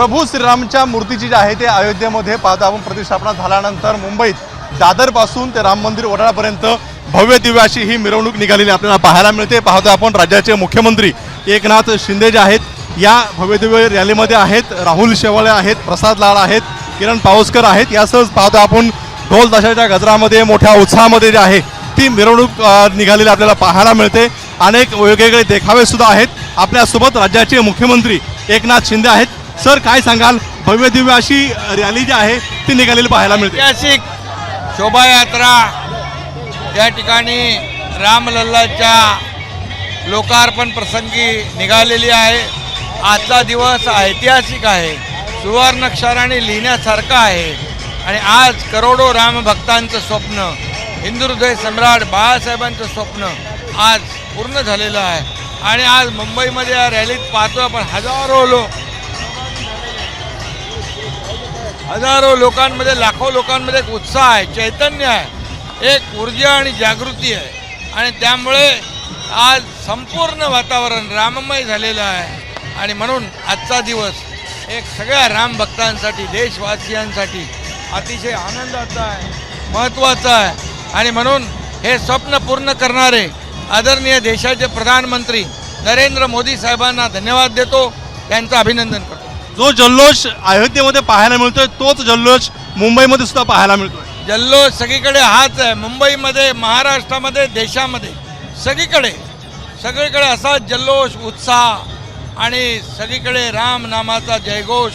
प्रभू श्रीरामच्या मूर्तीची जी आहे ते अयोध्येमध्ये पाहतो आपण प्रतिष्ठापना झाल्यानंतर मुंबईत दादरपासून ते राम मंदिर वडाळापर्यंत भव्य दिव्य अशी ही मिरवणूक निघालेली आपल्याला पाहायला मिळते. पाहतो आपण राज्याचे मुख्यमंत्री एकनाथ शिंदे जे आहेत या भव्यदिव्य रॅलीमध्ये आहेत राहुल शेवाळे आहेत प्रसाद लाड आहेत किरण पावसकर आहेत. यासह पाहतो आपण ढोल दशाच्या गजरामध्ये मोठ्या उत्साहामध्ये जे आहे ती मिरवणूक निघालेली आपल्याला पाहायला मिळते. अनेक वेगवेगळे देखावे सुद्धा आहेत. आपल्यासोबत राज्याचे मुख्यमंत्री एकनाथ शिंदे आहेत. सर काय सांगाल? भव्य दिव्य अशी रॅली जी आहे ती निघालेली पाहायला मिळते. ऐतिहासिक शोभायात्रा या ठिकाणी रामलल्लाच्या लोकार्पण प्रसंगी निघालेली आहे. आजचा दिवस ऐतिहासिक आहे. सुवर्णक्षराने लिहिण्यासारखा आहे. आणि आज करोडो रामभक्तांचं स्वप्न हिंदुहृदय सम्राट बाळासाहेबांचं स्वप्न आज पूर्ण झालेलं आहे. आणि आज मुंबईमध्ये या रॅलीत पाहतो आपण हजारो लोक. हजारो लोकांमध्ये लाखो लोकांमध्ये एक उत्साह आहे चैतन्य आहे एक ऊर्जा आणि जागृती आहे. आणि त्यामुळे आज संपूर्ण वातावरण राममय झालेलं आहे. आणि म्हणून आजचा दिवस एक सगळ्या राम भक्तांसाठी देशवासियांसाठी अतिशय आनंदाचा आहे महत्त्वाचा आहे. आणि म्हणून हे स्वप्न पूर्ण करणारे आदरणीय देशाचे प्रधानमंत्री नरेंद्र मोदी साहेबांना धन्यवाद देतो. त्यांचं अभिनंदन करतो. जो जल्लोष अयोध्येमध्ये पाहायला मिळतोय तोच जल्लोष मुंबईमध्ये सुद्धा पाहायला मिळतोय. जल्लोष सगळीकडे हाच आहे. मुंबईमध्ये महाराष्ट्रामध्ये देशामध्ये सगळीकडे सगळीकडे असाच जल्लोष उत्साह आणि सगळीकडे राम नामाचा जयघोष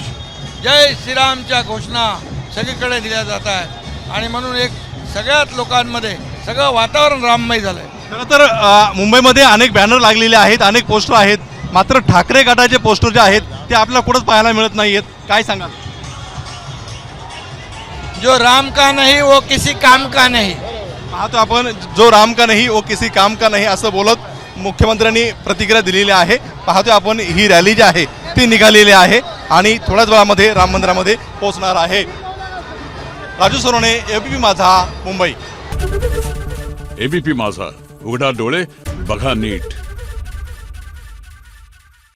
जय श्रीरामच्या घोषणा सगळीकडे दिल्या जात आहेत. आणि म्हणून एक सगळ्याच लोकांमध्ये सगळं वातावरण राममय झालं आहे खरं तर अ, मुंबईमध्ये अनेक बॅनर लागलेले आहेत अनेक पोस्टर आहेत. मात्र ठाकरे गटाचे पोस्टर जे आहेत ते आपल्याला कुठंच पाहायला मिळत नाहीयेत. काय सांगाल? जो राम का नहीं वो किसी काम का नहीं. पाहतो आपण जो राम का नाही वो किसी काम का नाही असं बोलत मुख्यमंत्र्यांनी प्रतिक्रिया दिलेली आहे. पाहतोय आपण ही रॅली जी आहे ती निघालेली आहे आणि थोड्याच वेळामध्ये राम मंदिरामध्ये पोहोचणार आहे. राजू सोनवणे एबीपी माझा मुंबई. एबीपी माझा उघडा डोळे बघा नीट.